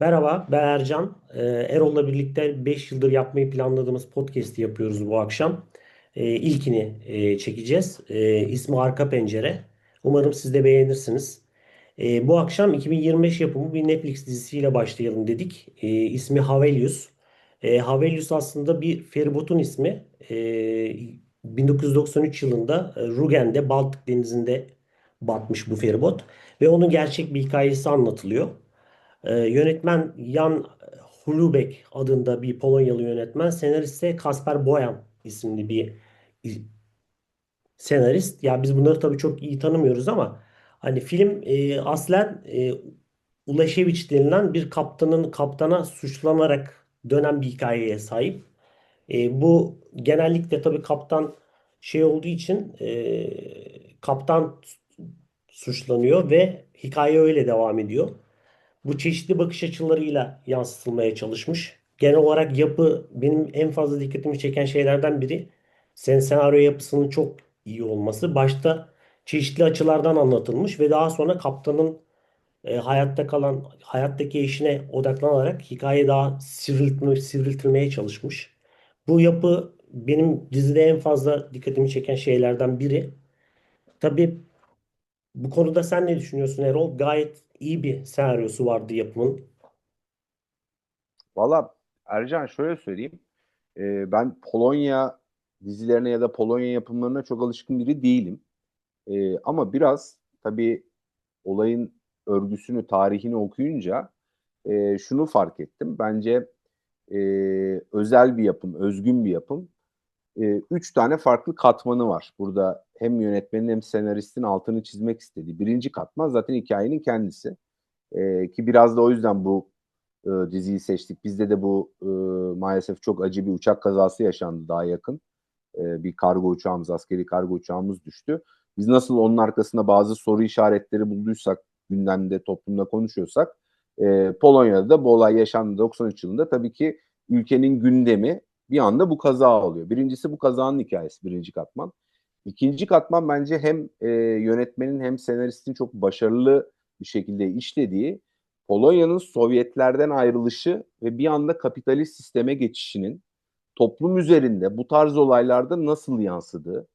Merhaba, ben Ercan. Ee, Erol'la birlikte 5 yıldır yapmayı planladığımız podcast'i yapıyoruz bu akşam. Ee, ilkini e, çekeceğiz. Ee, ismi Arka Pencere. Umarım siz de beğenirsiniz. Ee, bu akşam 2025 yapımı bir Netflix dizisiyle başlayalım dedik. Ee, ismi Havelius. Ee, Havelius aslında bir feribotun ismi. Ee, 1993 yılında e, Rügen'de, Baltık Denizi'nde batmış bu feribot. Ve onun gerçek bir hikayesi anlatılıyor. Ee, yönetmen Jan Hulubeck adında bir Polonyalı yönetmen. Senarist ise Kasper Boyan isimli bir senarist. Ya biz bunları tabii çok iyi tanımıyoruz ama hani film e, aslen e, Ulaşeviç denilen bir kaptanın kaptana suçlanarak dönen bir hikayeye sahip. E, bu genellikle tabii kaptan şey olduğu için e, kaptan suçlanıyor ve hikaye öyle devam ediyor. Bu çeşitli bakış açılarıyla yansıtılmaya çalışmış. Genel olarak yapı benim en fazla dikkatimi çeken şeylerden biri sen senaryo yapısının çok iyi olması. Başta çeşitli açılardan anlatılmış ve daha sonra kaptanın e, hayatta kalan hayattaki eşine odaklanarak hikaye daha sivriltme, sivriltilmeye çalışmış. Bu yapı benim dizide en fazla dikkatimi çeken şeylerden biri. Tabii bu konuda sen ne düşünüyorsun Erol? Gayet iyi bir senaryosu vardı yapımın. Valla Ercan şöyle söyleyeyim. Ee, ben Polonya dizilerine ya da Polonya yapımlarına çok alışkın biri değilim. Ee, ama biraz tabii olayın örgüsünü, tarihini okuyunca e, şunu fark ettim. Bence e, özel bir yapım, özgün bir yapım. E, üç tane farklı katmanı var. Burada hem yönetmenin hem senaristin altını çizmek istediği. Birinci katman zaten hikayenin kendisi. E, ki biraz da o yüzden bu e, diziyi seçtik. Bizde de bu e, maalesef çok acı bir uçak kazası yaşandı daha yakın. E, bir kargo uçağımız, askeri kargo uçağımız düştü. Biz nasıl onun arkasında bazı soru işaretleri bulduysak, gündemde, toplumda konuşuyorsak, e, Polonya'da da bu olay yaşandı 93 yılında. Tabii ki ülkenin gündemi bir anda bu kaza oluyor. Birincisi bu kazanın hikayesi, birinci katman. İkinci katman bence hem e, yönetmenin hem senaristin çok başarılı bir şekilde işlediği Polonya'nın Sovyetlerden ayrılışı ve bir anda kapitalist sisteme geçişinin toplum üzerinde bu tarz olaylarda nasıl yansıdığı.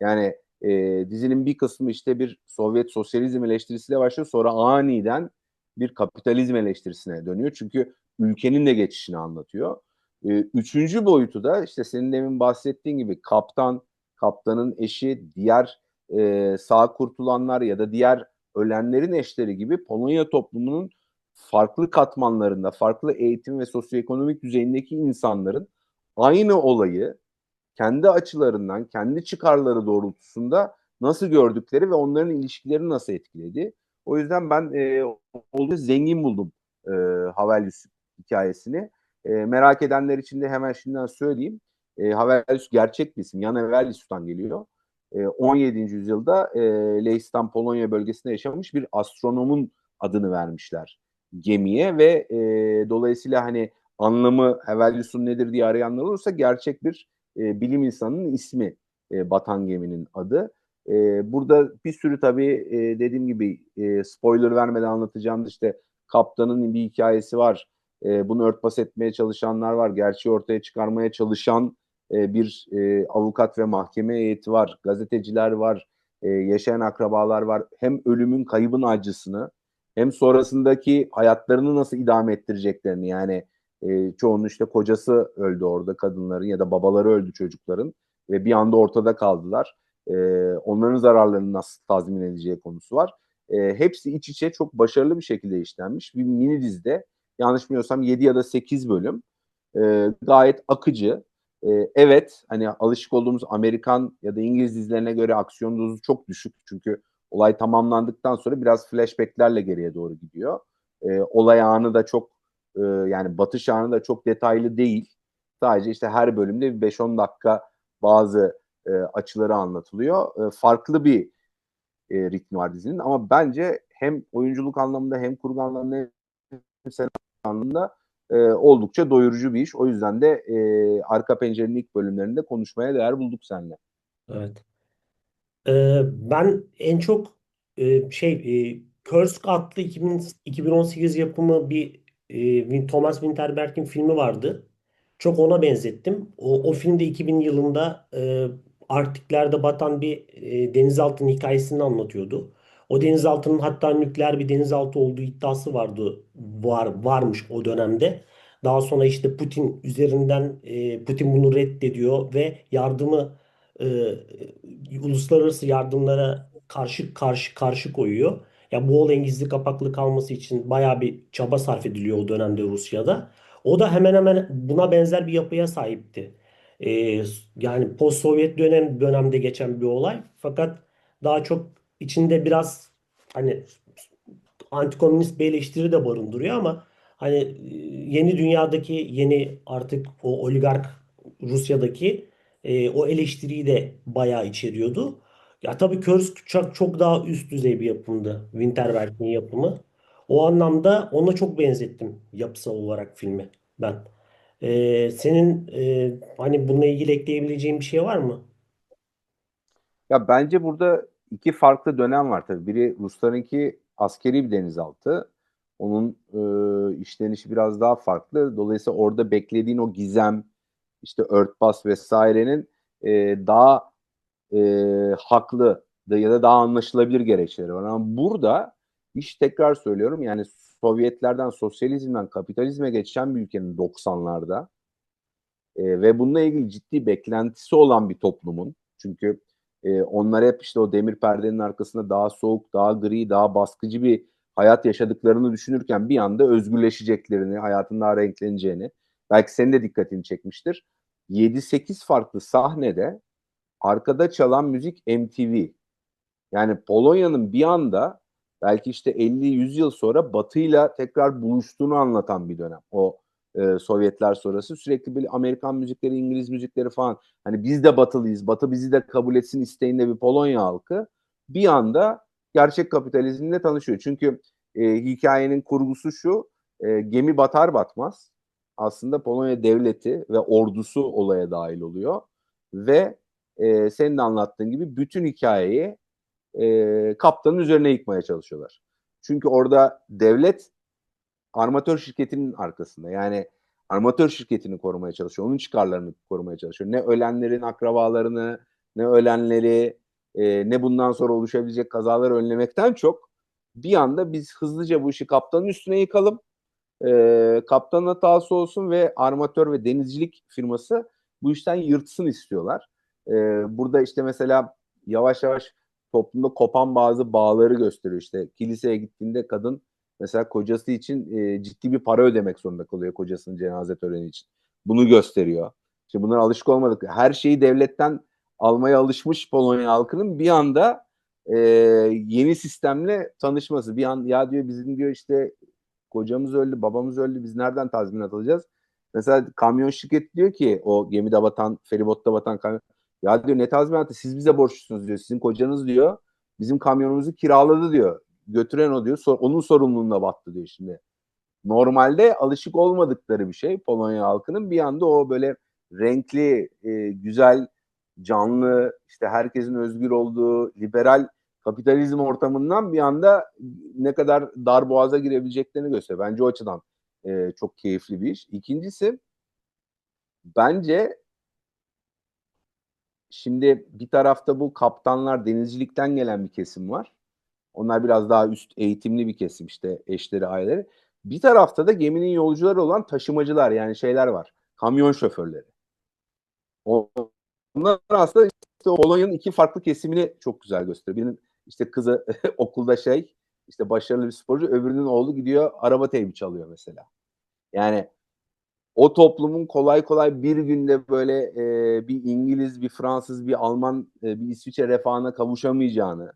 Yani e, dizinin bir kısmı işte bir Sovyet sosyalizm eleştirisiyle başlıyor sonra aniden bir kapitalizm eleştirisine dönüyor. Çünkü ülkenin de geçişini anlatıyor. E, üçüncü boyutu da işte senin demin bahsettiğin gibi kaptan, kaptanın eşi, diğer e, sağ kurtulanlar ya da diğer ölenlerin eşleri gibi Polonya toplumunun farklı katmanlarında, farklı eğitim ve sosyoekonomik düzeyindeki insanların aynı olayı kendi açılarından, kendi çıkarları doğrultusunda nasıl gördükleri ve onların ilişkilerini nasıl etkiledi. O yüzden ben e, oldukça zengin buldum e, Havelius hikayesini. E, merak edenler için de hemen şimdiden söyleyeyim. E, Havelius gerçek bir isim. Jan Havelius'tan geliyor. E, 17. yüzyılda e, Leistan Polonya bölgesinde yaşamış bir astronomun adını vermişler gemiye ve e, dolayısıyla hani anlamı Hevelius'un nedir diye arayanlar olursa gerçek bir e, bilim insanının ismi e, batan geminin adı. E, burada bir sürü tabii e, dediğim gibi e, spoiler vermeden anlatacağım işte kaptanın bir hikayesi var. E, bunu örtbas etmeye çalışanlar var. Gerçeği ortaya çıkarmaya çalışan e, bir e, avukat ve mahkeme heyeti var. Gazeteciler var. E, yaşayan akrabalar var. Hem ölümün kaybın acısını hem sonrasındaki hayatlarını nasıl idame ettireceklerini yani e, çoğunun işte kocası öldü orada kadınların ya da babaları öldü çocukların ve bir anda ortada kaldılar. E, onların zararlarını nasıl tazmin edeceği konusu var. E, hepsi iç içe çok başarılı bir şekilde işlenmiş. Bir mini dizide yanlış bilmiyorsam 7 ya da 8 bölüm e, gayet akıcı. E, evet hani alışık olduğumuz Amerikan ya da İngiliz dizilerine göre aksiyon dozu çok düşük. Çünkü olay tamamlandıktan sonra biraz flashbacklerle geriye doğru gidiyor. E, olay anı da çok e, yani batış anı da çok detaylı değil. Sadece işte her bölümde bir 5-10 dakika bazı e, açıları anlatılıyor. E, farklı bir e, ritmi var dizinin ama bence hem oyunculuk anlamında hem kurgu anlamında hem senaryo anlamında e, oldukça doyurucu bir iş. O yüzden de e, arka pencerenin ilk bölümlerinde konuşmaya değer bulduk seninle. Evet. Ee, ben en çok e, şey e, Kursk adlı 2000, 2018 yapımı bir e, Thomas Winterberg'in filmi vardı. Çok ona benzettim. O, o filmde 2000 yılında e, Arktiklerde batan bir e, denizaltının hikayesini anlatıyordu. O denizaltının hatta nükleer bir denizaltı olduğu iddiası vardı, var varmış o dönemde. Daha sonra işte Putin üzerinden e, Putin bunu reddediyor ve yardımı e, uluslararası yardımlara karşı karşı karşı koyuyor. Ya bu olayın gizli kapaklı kalması için bayağı bir çaba sarf ediliyor o dönemde Rusya'da. O da hemen hemen buna benzer bir yapıya sahipti. Ee, yani post-Sovyet dönem dönemde geçen bir olay. Fakat daha çok içinde biraz hani antikomünist bir eleştiri de barındırıyor ama hani yeni dünyadaki yeni artık o oligark Rusya'daki e, o eleştiriyi de bayağı içeriyordu. Ya tabii Kursk çok, çok daha üst düzey bir yapımdı Winterberg'in yapımı. O anlamda ona çok benzettim yapısal olarak filmi ben. E, senin e, hani bununla ilgili ekleyebileceğin bir şey var mı? Ya bence burada iki farklı dönem var tabii. Biri Ruslarınki askeri bir denizaltı. Onun e, işlenişi biraz daha farklı. Dolayısıyla orada beklediğin o gizem, işte örtbas vesairenin e, daha e, haklı ya da daha anlaşılabilir gerekçeleri var. Ama burada iş tekrar söylüyorum yani Sovyetlerden, sosyalizmden kapitalizme geçen bir ülkenin 90'larda e, ve bununla ilgili ciddi beklentisi olan bir toplumun çünkü e, onlar hep işte o demir perdenin arkasında daha soğuk, daha gri, daha baskıcı bir hayat yaşadıklarını düşünürken bir anda özgürleşeceklerini, hayatın daha renkleneceğini, belki senin de dikkatini çekmiştir. 7-8 farklı sahnede arkada çalan müzik MTV. Yani Polonya'nın bir anda belki işte 50-100 yıl sonra Batı'yla tekrar buluştuğunu anlatan bir dönem. O e, Sovyetler sonrası sürekli bir Amerikan müzikleri, İngiliz müzikleri falan. Hani biz de Batılıyız, Batı bizi de kabul etsin isteğinde bir Polonya halkı bir anda gerçek kapitalizmle tanışıyor. Çünkü e, hikayenin kurgusu şu, e, gemi batar batmaz aslında Polonya devleti ve ordusu olaya dahil oluyor ve e, senin de anlattığın gibi bütün hikayeyi e, kaptanın üzerine yıkmaya çalışıyorlar. Çünkü orada devlet armatör şirketinin arkasında. Yani armatör şirketini korumaya çalışıyor. Onun çıkarlarını korumaya çalışıyor. Ne ölenlerin akrabalarını, ne ölenleri, e, ne bundan sonra oluşabilecek kazaları önlemekten çok bir anda biz hızlıca bu işi kaptanın üstüne yıkalım. E, kaptanın hatası olsun ve armatör ve denizcilik firması bu işten yırtsın istiyorlar. E, burada işte mesela yavaş yavaş toplumda kopan bazı bağları gösteriyor. İşte kiliseye gittiğinde kadın mesela kocası için e, ciddi bir para ödemek zorunda kalıyor kocasının cenaze töreni için. Bunu gösteriyor. İşte bunlara alışık olmadık. Her şeyi devletten almaya alışmış Polonya halkının bir anda e, yeni sistemle tanışması. Bir an ya diyor bizim diyor işte kocamız öldü, babamız öldü. Biz nereden tazminat alacağız? Mesela kamyon şirketi diyor ki o gemide batan, feribotta batan kamyon ya diyor ne tazminatı siz bize borçlusunuz diyor. Sizin kocanız diyor bizim kamyonumuzu kiraladı diyor. Götüren o diyor. Onun sorumluluğunda battı diyor şimdi. Normalde alışık olmadıkları bir şey Polonya halkının bir anda o böyle renkli, e, güzel, canlı, işte herkesin özgür olduğu liberal kapitalizm ortamından bir anda ne kadar dar boğaza girebileceklerini gösteriyor. Bence o açıdan e, çok keyifli bir iş. İkincisi bence Şimdi bir tarafta bu kaptanlar denizcilikten gelen bir kesim var. Onlar biraz daha üst eğitimli bir kesim işte eşleri aileleri. Bir tarafta da geminin yolcuları olan taşımacılar yani şeyler var. Kamyon şoförleri. Onlar aslında işte Polonya'nın iki farklı kesimini çok güzel gösteriyor. Birinin işte kızı okulda şey işte başarılı bir sporcu öbürünün oğlu gidiyor araba teybi çalıyor mesela. Yani o toplumun kolay kolay bir günde böyle e, bir İngiliz, bir Fransız, bir Alman, e, bir İsviçre refahına kavuşamayacağını,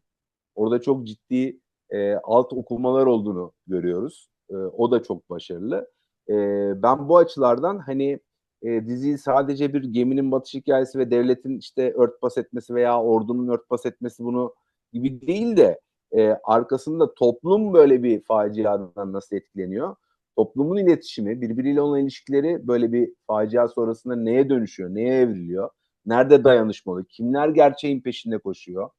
orada çok ciddi e, alt okumalar olduğunu görüyoruz. E, o da çok başarılı. E, ben bu açılardan hani e, diziyi sadece bir geminin batış hikayesi ve devletin işte örtbas etmesi veya ordunun örtbas etmesi bunu gibi değil de e, arkasında toplum böyle bir faciadan nasıl etkileniyor? toplumun iletişimi, birbiriyle olan ilişkileri böyle bir facia sonrasında neye dönüşüyor, neye evriliyor, nerede dayanışmalı, kimler gerçeğin peşinde koşuyor,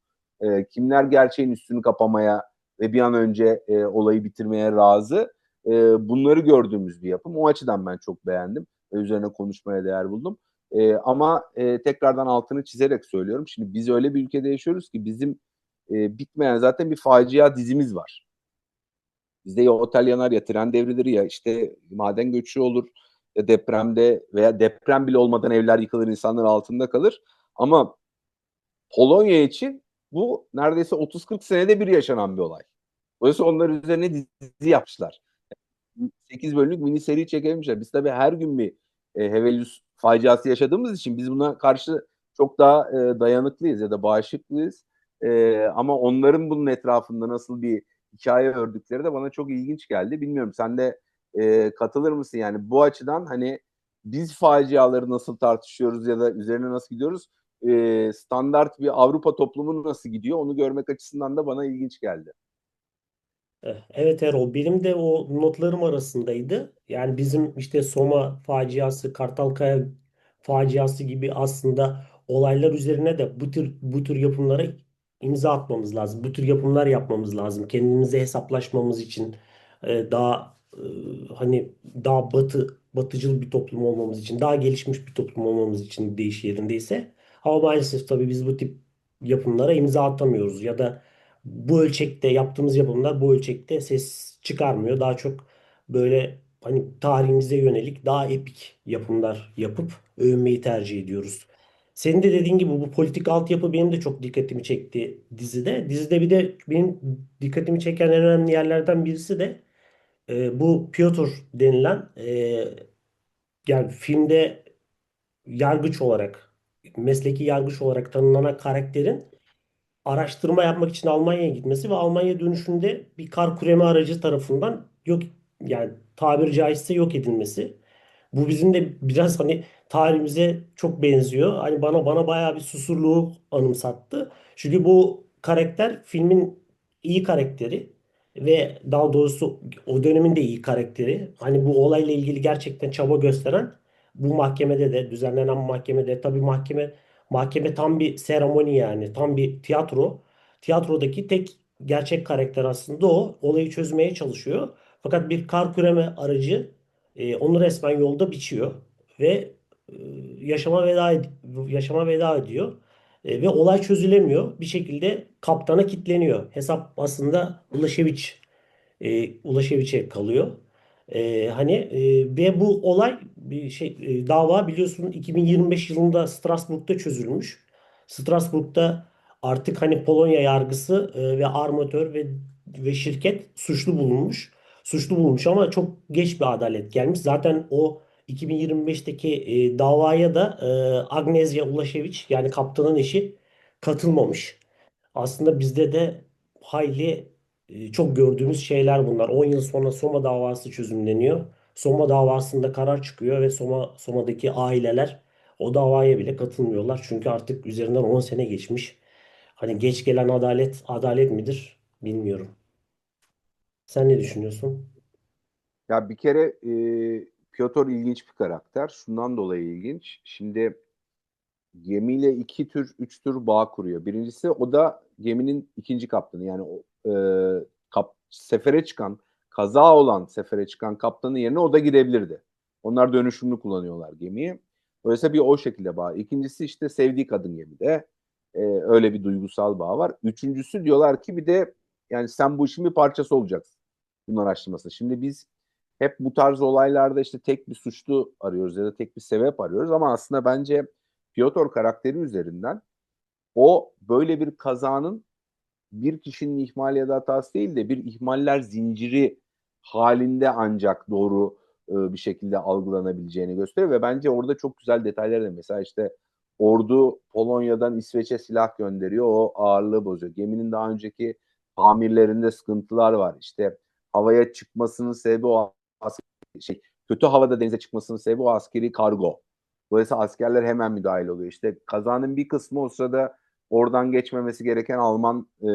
e, kimler gerçeğin üstünü kapamaya ve bir an önce e, olayı bitirmeye razı. e, bunları gördüğümüz bir yapım. O açıdan ben çok beğendim. ve Üzerine konuşmaya değer buldum. E, ama e, tekrardan altını çizerek söylüyorum. Şimdi biz öyle bir ülkede yaşıyoruz ki bizim e, bitmeyen zaten bir facia dizimiz var. Bizde ya otel yanar ya tren devrilir ya işte maden göçü olur ya depremde veya deprem bile olmadan evler yıkılır insanlar altında kalır. Ama Polonya için bu neredeyse 30-40 senede bir yaşanan bir olay. Dolayısıyla onlar üzerine dizi yapmışlar. 8 bölümlük mini seri çekilmişler. Biz tabii her gün bir e, Hevelius faciası yaşadığımız için biz buna karşı çok daha e, dayanıklıyız ya da bağışıklıyız. E, ama onların bunun etrafında nasıl bir hikaye ördükleri de bana çok ilginç geldi. Bilmiyorum sen de e, katılır mısın? Yani bu açıdan hani biz faciaları nasıl tartışıyoruz ya da üzerine nasıl gidiyoruz? E, standart bir Avrupa toplumu nasıl gidiyor? Onu görmek açısından da bana ilginç geldi. Eh, Evet Erol benim de o notlarım arasındaydı. Yani bizim işte Soma faciası, Kartalkaya faciası gibi aslında olaylar üzerine de bu tür bu tür yapımlara imza atmamız lazım. Bu tür yapımlar yapmamız lazım. Kendimize hesaplaşmamız için daha hani daha batı batıcıl bir toplum olmamız için, daha gelişmiş bir toplum olmamız için deyiş yerindeyse. Ama maalesef tabii biz bu tip yapımlara imza atamıyoruz ya da bu ölçekte yaptığımız yapımlar bu ölçekte ses çıkarmıyor. Daha çok böyle hani tarihimize yönelik daha epik yapımlar yapıp övünmeyi tercih ediyoruz. Senin de dediğin gibi bu politik altyapı benim de çok dikkatimi çekti dizide. Dizide bir de benim dikkatimi çeken en önemli yerlerden birisi de e, bu Piotr denilen e, yani filmde yargıç olarak mesleki yargıç olarak tanımlanan karakterin araştırma yapmak için Almanya'ya gitmesi ve Almanya dönüşünde bir kar küreme aracı tarafından yok yani tabiri caizse yok edilmesi. Bu bizim de biraz hani tarihimize çok benziyor. Hani bana bana bayağı bir Susurluğu anımsattı. Çünkü bu karakter filmin iyi karakteri ve daha doğrusu o dönemin de iyi karakteri. Hani bu olayla ilgili gerçekten çaba gösteren bu mahkemede de düzenlenen mahkemede tabii mahkeme mahkeme tam bir seremoni yani tam bir tiyatro. Tiyatrodaki tek gerçek karakter aslında o. Olayı çözmeye çalışıyor. Fakat bir kar küreme aracı e, onu resmen yolda biçiyor ve e, yaşama veda ed- yaşama veda ediyor. E, ve olay çözülemiyor. Bir şekilde kaptana kilitleniyor. Hesap aslında Ulaşeviç e, Ulaşeviç'e kalıyor. E, hani e, ve bu olay bir şey e, dava biliyorsun 2025 yılında Strasbourg'da çözülmüş. Strasbourg'da artık hani Polonya yargısı e, ve armatör ve ve şirket suçlu bulunmuş. Suçlu bulmuş ama çok geç bir adalet gelmiş. Zaten o 2025'teki e, davaya da e, Agnieszka Ulaşeviç yani kaptanın eşi katılmamış. Aslında bizde de hayli e, çok gördüğümüz şeyler bunlar. 10 yıl sonra Soma davası çözümleniyor. Soma davasında karar çıkıyor ve Soma Soma'daki aileler o davaya bile katılmıyorlar. Çünkü artık üzerinden 10 sene geçmiş. Hani geç gelen adalet adalet midir bilmiyorum. Sen ne düşünüyorsun? Ya bir kere e, Piotr ilginç bir karakter. Şundan dolayı ilginç. Şimdi gemiyle iki tür, üç tür bağ kuruyor. Birincisi o da geminin ikinci kaptanı. Yani o, e, kap, sefere çıkan, kaza olan sefere çıkan kaptanın yerine o da girebilirdi. Onlar dönüşümlü kullanıyorlar gemiyi. Dolayısıyla bir o şekilde bağ. İkincisi işte sevdiği kadın gemide. E, öyle bir duygusal bağ var. Üçüncüsü diyorlar ki bir de yani sen bu işin bir parçası olacaksın. Bunun araştırması. Şimdi biz hep bu tarz olaylarda işte tek bir suçlu arıyoruz ya da tek bir sebep arıyoruz ama aslında bence Piotr karakteri üzerinden o böyle bir kazanın bir kişinin ihmali ya da hatası değil de bir ihmaller zinciri halinde ancak doğru e, bir şekilde algılanabileceğini gösteriyor ve bence orada çok güzel detaylar da mesela işte ordu Polonya'dan İsveç'e silah gönderiyor o ağırlığı bozuyor. Geminin daha önceki tamirlerinde sıkıntılar var. İşte havaya çıkmasının sebebi o şey kötü havada denize çıkmasının sebebi o askeri kargo. Dolayısıyla askerler hemen müdahil oluyor. İşte kazanın bir kısmı o sırada oradan geçmemesi gereken Alman e,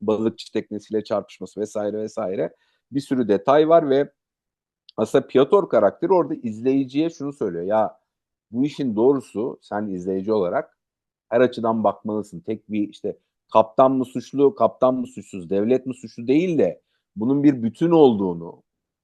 balıkçı teknesiyle çarpışması vesaire vesaire. Bir sürü detay var ve aslında Piotr karakteri orada izleyiciye şunu söylüyor. Ya bu işin doğrusu sen izleyici olarak her açıdan bakmalısın. Tek bir işte kaptan mı suçlu, kaptan mı suçsuz, devlet mi suçlu değil de bunun bir bütün olduğunu,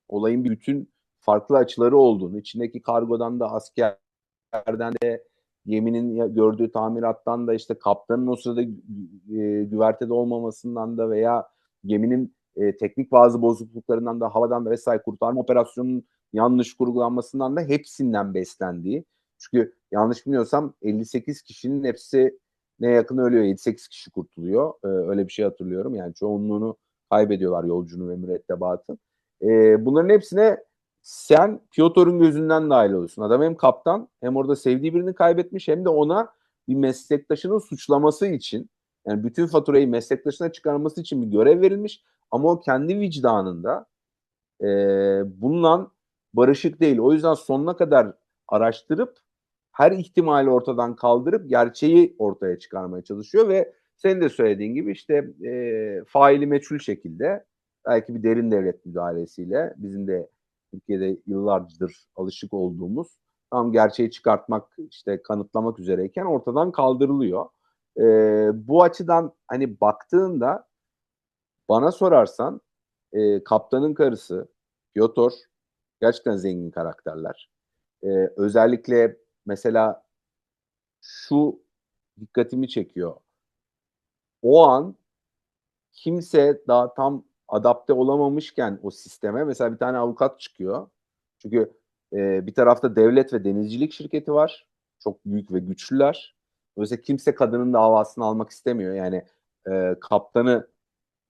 olayın bir bütün farklı açıları olduğunu, içindeki kargodan da askerden de geminin gördüğü tamirattan da işte kaptanın o sırada e, güvertede olmamasından da veya geminin e, teknik bazı bozukluklarından da havadan da vesaire kurtarma operasyonunun yanlış kurgulanmasından da hepsinden beslendiği. Çünkü yanlış bilmiyorsam 58 kişinin hepsi ne yakın ölüyor. 7-8 kişi kurtuluyor. Ee, öyle bir şey hatırlıyorum. Yani çoğunluğunu kaybediyorlar yolcunun ve mürettebatın. Ee, bunların hepsine sen Piotr'un gözünden dahil oluyorsun. Adam hem kaptan hem orada sevdiği birini kaybetmiş hem de ona bir meslektaşının suçlaması için yani bütün faturayı meslektaşına çıkarması için bir görev verilmiş ama o kendi vicdanında e, bununla barışık değil. O yüzden sonuna kadar araştırıp her ihtimali ortadan kaldırıp gerçeği ortaya çıkarmaya çalışıyor ve senin de söylediğin gibi işte e, faili meçhul şekilde belki bir derin devlet müdahalesiyle bizim de Türkiye'de yıllardır alışık olduğumuz tam gerçeği çıkartmak işte kanıtlamak üzereyken ortadan kaldırılıyor. E, bu açıdan hani baktığında bana sorarsan e, kaptanın karısı Piotr gerçekten zengin karakterler. E, özellikle mesela şu dikkatimi çekiyor. O an kimse daha tam adapte olamamışken o sisteme mesela bir tane avukat çıkıyor. Çünkü e, bir tarafta devlet ve denizcilik şirketi var. Çok büyük ve güçlüler. Dolayısıyla kimse kadının davasını almak istemiyor. Yani e, kaptanı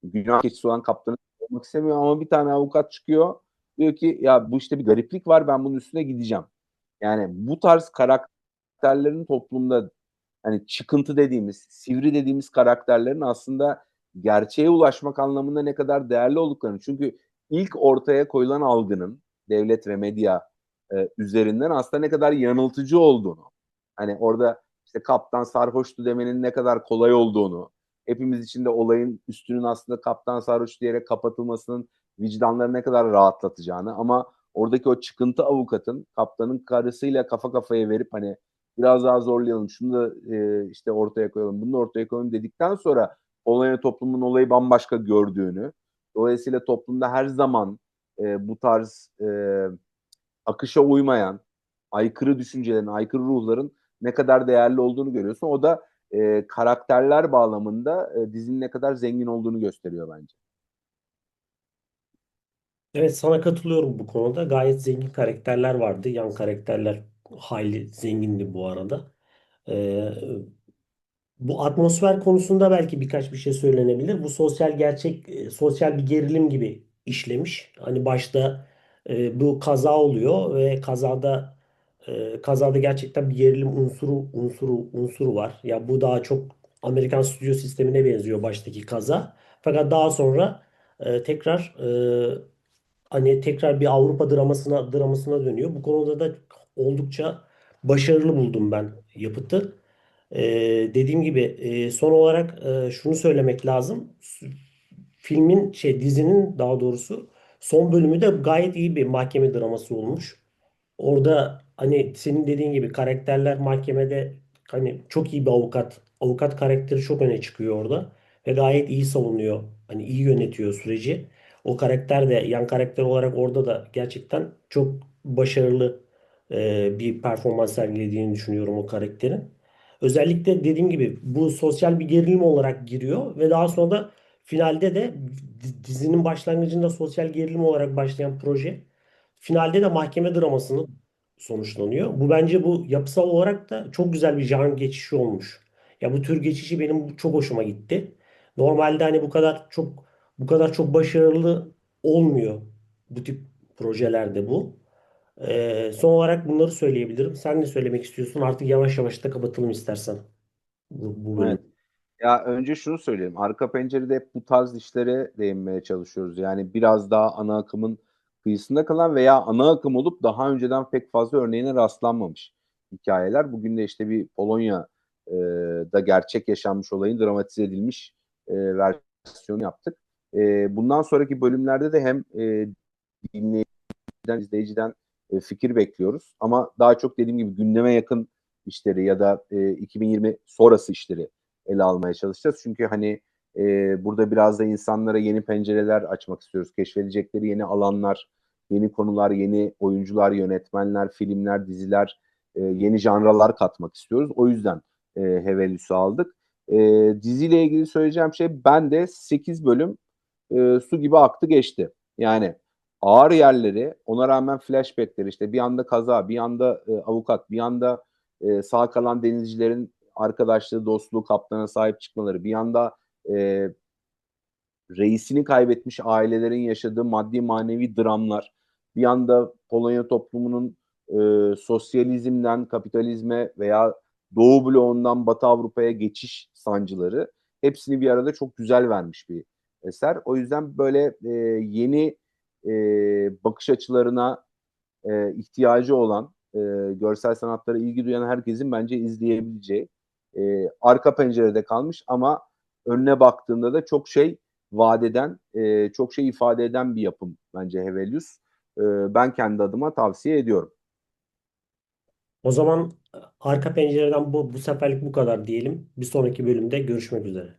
günah keçisi olan kaptanı almak istemiyor ama bir tane avukat çıkıyor. Diyor ki ya bu işte bir gariplik var ben bunun üstüne gideceğim. Yani bu tarz karakterlerin toplumda hani çıkıntı dediğimiz, sivri dediğimiz karakterlerin aslında gerçeğe ulaşmak anlamında ne kadar değerli olduklarını. Çünkü ilk ortaya koyulan algının devlet ve medya e, üzerinden aslında ne kadar yanıltıcı olduğunu. Hani orada işte kaptan sarhoştu demenin ne kadar kolay olduğunu, hepimiz için de olayın üstünün aslında kaptan sarhoş diyerek kapatılmasının vicdanları ne kadar rahatlatacağını ama oradaki o çıkıntı avukatın kaptanın karısıyla kafa kafaya verip hani biraz daha zorlayalım şunu da e, işte ortaya koyalım bunu da ortaya koyalım dedikten sonra Polonya toplumunun olayı bambaşka gördüğünü dolayısıyla toplumda her zaman e, bu tarz e, akışa uymayan aykırı düşüncelerin, aykırı ruhların ne kadar değerli olduğunu görüyorsun. O da e, karakterler bağlamında e, dizinin ne kadar zengin olduğunu gösteriyor bence. Evet sana katılıyorum bu konuda. Gayet zengin karakterler vardı. Yan karakterler hayli zengindi bu arada. Ee, bu atmosfer konusunda belki birkaç bir şey söylenebilir. Bu sosyal gerçek, e, sosyal bir gerilim gibi işlemiş. Hani başta e, bu kaza oluyor ve kazada e, kazada gerçekten bir gerilim unsuru unsuru unsuru var. Ya bu daha çok Amerikan stüdyo sistemine benziyor baştaki kaza. Fakat daha sonra e, tekrar e, hani tekrar bir Avrupa dramasına dramasına dönüyor. Bu konuda da oldukça başarılı buldum ben yapıtı. Ee, dediğim gibi e, son olarak e, şunu söylemek lazım. Filmin şey dizinin daha doğrusu son bölümü de gayet iyi bir mahkeme draması olmuş. Orada hani senin dediğin gibi karakterler mahkemede hani çok iyi bir avukat. Avukat karakteri çok öne çıkıyor orada ve gayet iyi savunuyor. Hani iyi yönetiyor süreci. O karakter de yan karakter olarak orada da gerçekten çok başarılı e, bir performans sergilediğini düşünüyorum o karakterin. Özellikle dediğim gibi bu sosyal bir gerilim olarak giriyor ve daha sonra da finalde de dizinin başlangıcında sosyal gerilim olarak başlayan proje finalde de mahkeme dramasını sonuçlanıyor. Bu bence bu yapısal olarak da çok güzel bir janr geçişi olmuş. Ya bu tür geçişi benim çok hoşuma gitti. Normalde hani bu kadar çok bu kadar çok başarılı olmuyor bu tip projelerde bu. Ee, son olarak bunları söyleyebilirim. Sen ne söylemek istiyorsun? Artık yavaş yavaş da kapatalım istersen bu, bu bölüm. Evet. Ya önce şunu söyleyeyim. Arka pencerede hep bu tarz işlere değinmeye çalışıyoruz. Yani biraz daha ana akımın kıyısında kalan veya ana akım olup daha önceden pek fazla örneğine rastlanmamış hikayeler. Bugün de işte bir Polonya'da gerçek yaşanmış olayın dramatize edilmiş e, versiyonu yaptık. E, bundan sonraki bölümlerde de hem e, dinleyiciden, izleyiciden e, fikir bekliyoruz. Ama daha çok dediğim gibi gündeme yakın işleri ya da e, 2020 sonrası işleri ele almaya çalışacağız. Çünkü hani e, burada biraz da insanlara yeni pencereler açmak istiyoruz. Keşfedecekleri yeni alanlar, yeni konular, yeni oyuncular, yönetmenler, filmler, diziler, e, yeni janralar katmak istiyoruz. O yüzden e, Hevelius'u aldık. E, diziyle ilgili söyleyeceğim şey ben de 8 bölüm e, su gibi aktı geçti. Yani ağır yerleri ona rağmen flashbackleri işte bir anda kaza, bir anda e, avukat, bir anda e, sağ kalan denizcilerin arkadaşlığı, dostluğu, kaptana sahip çıkmaları, bir anda e, reisini kaybetmiş ailelerin yaşadığı maddi manevi dramlar, bir anda Polonya toplumunun e, sosyalizmden kapitalizme veya Doğu bloğundan Batı Avrupa'ya geçiş sancıları hepsini bir arada çok güzel vermiş bir eser. O yüzden böyle e, yeni e, bakış açılarına e, ihtiyacı olan, e, görsel sanatlara ilgi duyan herkesin bence izleyebileceği e, arka pencerede kalmış ama önüne baktığında da çok şey vadeden, e, çok şey ifade eden bir yapım bence Hevelius. E, ben kendi adıma tavsiye ediyorum. O zaman arka pencereden bu, bu seferlik bu kadar diyelim. Bir sonraki bölümde görüşmek üzere.